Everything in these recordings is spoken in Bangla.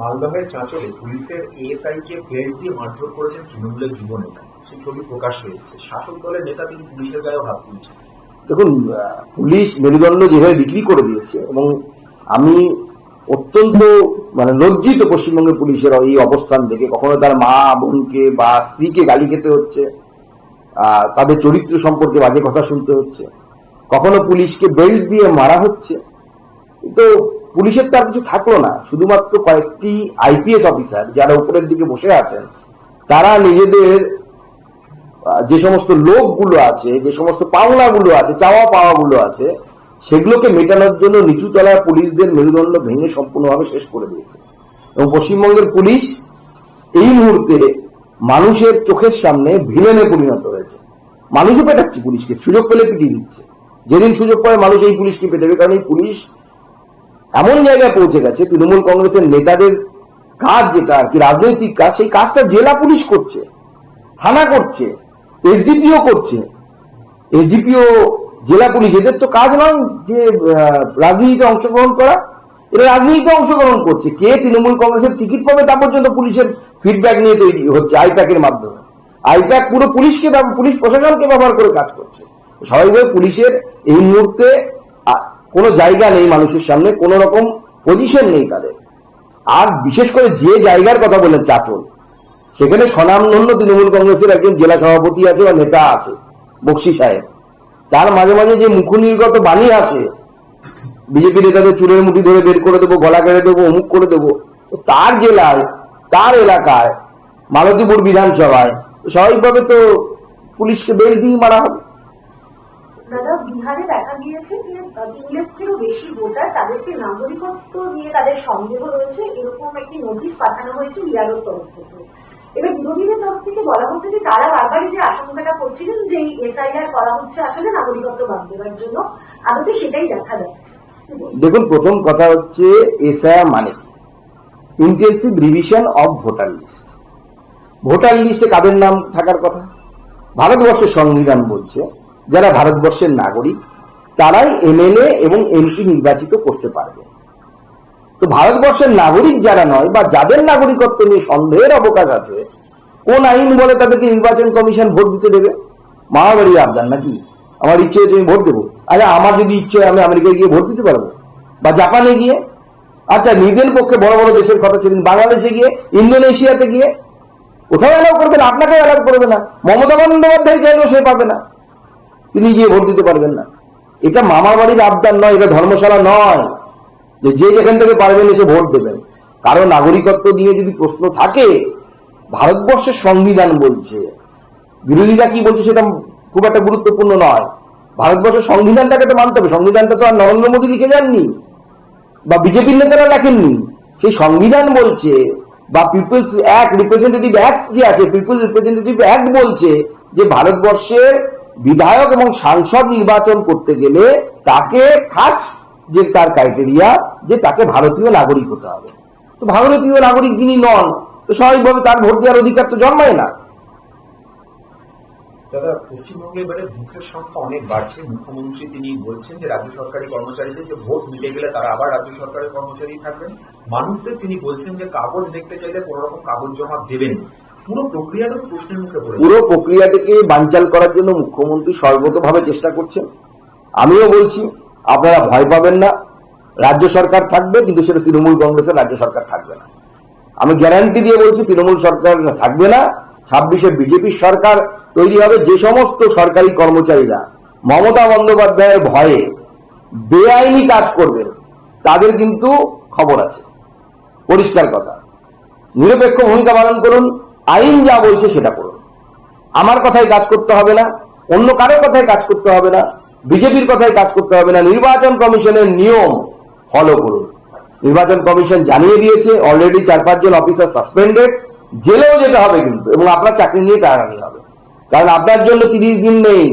মালদহের চাঁচলে পুলিশের এএসআই কে বেল্ট দিয়ে মারধর করেছেন তৃণমূলের যুব নেতা। সেই ছবি প্রকাশ হয়েছে। শাসক দলের নেতা তিনি পুলিশের গায়েও হাত তুলছেন। দেখুন পুলিশ মেরুদণ্ড যেভাবে বিক্রি করে দিয়েছে এবং আমি অত্যন্ত মানে লজ্জিত পশ্চিমবঙ্গের পুলিশের এই অবস্থান দেখে। কখনো তার মা, বোনকে বা স্ত্রীকে গালি খেতে হচ্ছে তাদের চরিত্র সম্পর্কে বাজে কথা শুনতে হচ্ছে। কখনো পুলিশকে বেল্ট দিয়ে মারা হচ্ছে। তো পুলিশের তার কিছু থাকল না। শুধুমাত্র কয়েকটি আইপিএস অফিসার যারা উপরের দিকে বসে আছেন, তারা নিজেদের যে সমস্ত লোকগুলো আছে, যে সমস্ত পাওনাগুলো আছে, চাওয়া পাওয়াগুলো আছে, সেগুলোকে মেটানোর জন্য নিচু তলার পুলিশদের মেরুদণ্ড ভেঙে সম্পূর্ণভাবে শেষ করে দিয়েছে। এবং পশ্চিমবঙ্গের পুলিশ এই মুহূর্তে মানুষের চোখের সামনে ভিলেনে পরিণত হয়েছে। মানুষও পেটাচ্ছে পুলিশকে, সুযোগ পেলে পিটিয়ে দিচ্ছে। যেদিন সুযোগ পায় মানুষ এই পুলিশকে পেটাবে কারণ এই পুলিশ এমন জায়গায় পৌঁছে গেছে, তৃণমূল কংগ্রেসের নেতাদের কাজ যেটা আর কি, রাজনৈতিক কাজ, সেই কাজটা জেলা পুলিশ করছে, থানা করছে, এসডিপিও করছে। এসডিপিও, জেলা পুলিশ, এদের তো কাজ নয় যে রাজনীতিতে অংশগ্রহণ করা, এরা রাজনীতিতে অংশগ্রহণ করছে। কে তৃণমূল কংগ্রেসের টিকিট পাবে তা পর্যন্ত পুলিশের ফিডব্যাক নিয়ে তৈরি হচ্ছে আইপ্যাকের মাধ্যমে। আইপ্যাক পুরো পুলিশকে পুলিশ প্রশাসনকে ব্যবহার করে কাজ করছে। স্বাভাবিকভাবে পুলিশের এই মুহূর্তে কোনো জায়গা নেই মানুষের সামনে, কোনো রকম পজিশন নেই তাদের। আর বিশেষ করে যে জায়গার কথা বললেন চাচল সেখানে স্বনামধন্য তৃণমূল কংগ্রেসের একজন জেলা সভাপতি আছে বা নেতা আছে, বক্সি সাহেব। তার মাঝে মাঝে যে মুখনির্গত বাণী আসে বিজেপি নেতাদের চুলের মুঠি ধরে বের করে দেবো, গলা কেড়ে দেবো, অমুক করে দেবো তার জেলায়, তার এলাকায়, মালতীপুর বিধানসভায় স্বাভাবিকভাবে তো পুলিশকে বেল দিয়ে মারা হবে। দাদা, বিহারে দেখা গিয়েছে যে তিন লক্ষেরও বেশি ভোটার তাদেরকে নাগরিকত্ব নিয়ে তাদের সন্দেহ রয়েছে। এরকম একটি নোটিশ পাঠানো হয়েছে বিআরওর তরফ থেকে। এবার বিরোধীদের তরফ থেকে বলা হচ্ছে যে, তারা বারবারই যে আশঙ্কাটা করছিলেন যে, এই এসআইআর করা হচ্ছে আসলে নাগরিকত্ব বাদ দেওয়ার জন্য, আদতে সেটাই দেখা যাচ্ছে। দেখুন, প্রথম কথা হচ্ছে এসআইআর মানে intensive revision of voter list voter লিস্টে কাদের নাম থাকার কথা? ভারতবর্ষের সংবিধান বলছে যারা ভারতবর্ষের নাগরিক, তারাই এমএলএ এবং এমপি নির্বাচিত করতে পারবে। তো ভারতবর্ষের নাগরিক যারা নয় বা যাদের নাগরিকত্ব নিয়ে সন্দেহের অবকাশ আছে, কোন আইন বলে তাদেরকে নির্বাচন কমিশন ভোট দিতে দেবে? মামাবাড়ি আবদান নাকি? আমার ইচ্ছে হচ্ছে আমি ভোট দেবো। আচ্ছা আমার যদি ইচ্ছে হয় আমি আমেরিকায় গিয়ে ভোট দিতে পারব। বা জাপানে গিয়ে? আচ্ছা নিজের পক্ষে বড় বড় দেশের কথা ছিলেন, বাংলাদেশে গিয়ে, ইন্দোনেশিয়াতে গিয়ে? কোথাও অ্যালাউ করবে না আপনাকে অ্যালাউ করবে না। মমতা বন্দ্যোপাধ্যায় চাইলেও সে পাবে না? তিনি গিয়ে ভোট দিতে পারবেন না। এটা মামার বাড়ির আবদান নয়, এটা ধর্মশালা নয়। যে যে যেখান থেকে পারবেন এসে ভোট দেবেন। কারণ নাগরিকত্ব নিয়ে যদি প্রশ্ন থাকে, ভারতবর্ষের সংবিধান বলছে। বিরোধীরা কি বলছে সেটা খুব একটা গুরুত্বপূর্ণ নয়। ভারতবর্ষের সংবিধানটাকে তো মানতে হবে। সংবিধানটা তো আর নরেন্দ্র মোদী লিখে যাননি, বা বিজেপির নেতারা লেখেননি। সেই সংবিধান বলছে, বা পিপলস অ্যাক্ট, রিপ্রেজেন্টেটিভ অ্যাক্ট যে আছে, পিপলস রিপ্রেজেন্টেটিভ অ্যাক্ট বলছে যে ভারতবর্ষের বিধায়ক এবং সাংসদ নির্বাচন করতে গেলে তাকে ফার্স্ট যে তার ক্রাইটেরিয়া যে তাকে ভারতীয় নাগরিক হতে হবে। তো ভারতীয় নাগরিক যিনি নন, তো স্বাভাবিকভাবে তার ভোট দেওয়ার অধিকার তো জন্মায় না। দাদা, পশ্চিমবঙ্গে এবারে ভোটের সংখ্যা অনেক বাড়ছে। মুখ্যমন্ত্রী তিনি বলছেন যে রাজ্য সরকারি কর্মচারীদের যে ভোট মিটে গেলে তারা আবার রাজ্য সরকারের কর্মচারী থাকবেন। মানুষদের তিনি বলছেন যে কাগজ দেখতে চাইলে কোনো রকম কাগজ জমা দেবেন পুরো প্রক্রিয়াটিকে বানচাল করার জন্য মুখ্যমন্ত্রী সর্বতভাবে চেষ্টা করছেন। আমিও বলছি, আপনারা ভয় পাবেন না। রাজ্য সরকার থাকবে, কিন্তু সেটা তৃণমূল কংগ্রেসের রাজ্য সরকার থাকবে না। আমি গ্যারান্টি দিয়ে বলছি, তৃণমূল সরকার থাকবে না। ছাব্বিশে বিজেপির সরকার তৈরি হবে। যে সমস্ত সরকারি কর্মচারীরা মমতা বন্দ্যোপাধ্যায়ের ভয়ে বেআইনি কাজ করবেন তাদের কিন্তু খবর আছে। পরিষ্কার কথা। নিরপেক্ষ ভূমিকা পালন করুন। আইন যা বলছে সেটা করুন। আমার কথায় কাজ করতে হবে না, অন্য কারও কথায় কাজ করতে হবে না, বিজেপির কথায় কাজ করতে হবে না, নির্বাচন কমিশনের নিয়ম ফলো করুন। নির্বাচন কমিশন জানিয়ে দিয়েছে অলরেডি চার পাঁচজন অফিসার সাসপেন্ডেড জেলেও যেতে হবে কিন্তু, এবং আপনার চাকরি নিয়ে টানাটানি হবে। কারণ আপনার জন্য তিরিশ দিন নেই।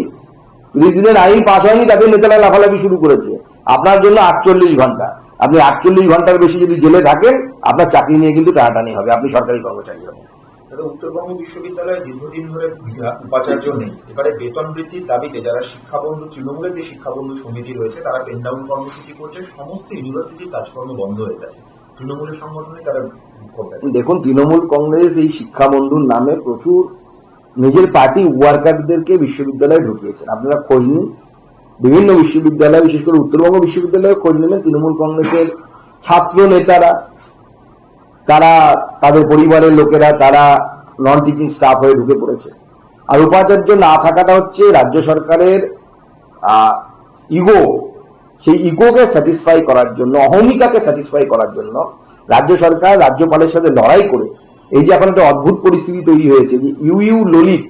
তিরিশ দিনের আইন পাস হয়নি তাদের নেতারা লাফালাফি শুরু করেছে। আপনার জন্য আটচল্লিশ ঘণ্টা। আপনি আটচল্লিশ ঘণ্টার বেশি যদি জেলে থাকেন, আপনার চাকরি নিয়ে কিন্তু টানাটানি হবে, আপনি সরকারি কর্মচারী হবেন। দাদা উত্তরবঙ্গ বিশ্ববিদ্যালয়ে দীর্ঘদিন ধরে উপাচার্য নেই। এবারে বেতন বৃদ্ধির দাবিতে যারা শিক্ষাবন্ধু, তৃণমূলের যে শিক্ষাবন্ধু সমিতি রয়েছে, তারা পেন ডাউন কর্মসূচি করছে, সমস্ত ইউনিভার্সিটির কাজকর্ম বন্ধ হয়ে গেছে। তৃণমূলের সংগঠনে তারা দেখুন, তৃণমূল কংগ্রেস এই শিক্ষা বন্ধুর নামে প্রচুর নিজের পার্টি ওয়ার্কারদেরকে বিশ্ববিদ্যালয়ে ঢুকিয়েছেন। আপনারা খোঁজ নিন। বিভিন্ন বিশ্ববিদ্যালয়, বিশেষ করে উত্তরবঙ্গ বিশ্ববিদ্যালয়ে খোঁজ নেবেন। তৃণমূল কংগ্রেসের ছাত্র নেতারা তারা, তাদের পরিবারের লোকেরা, তারা নন টিচিং স্টাফ হয়ে ঢুকে পড়েছে। আর উপাচার্য না থাকাটা হচ্ছে রাজ্য সরকারের ইগো সেই ইগোকে স্যাটিসফাই করার জন্য, অহমিকাকে স্যাটিসফাই করার জন্য রাজ্য সরকার রাজ্যপালের সাথে লড়াই করে, এই যে এখন একটা অদ্ভুত পরিস্থিতি তৈরি হয়েছে যে ইউ ইউ ললিত,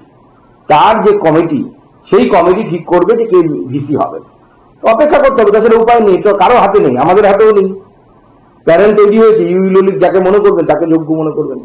তার যে কমিটি, সেই কমিটি ঠিক করবে যে কে ভিসি হবে। অপেক্ষা করতে হবে, তাছাড়া উপায় নেই, তো কারও হাতে নেই, আমাদের হাতেও নেই। প্যারেন্ট তৈরি হয়েছে ইউ ইউ যাকে মনে করবেন তাকে যোগ্য মনে করবেন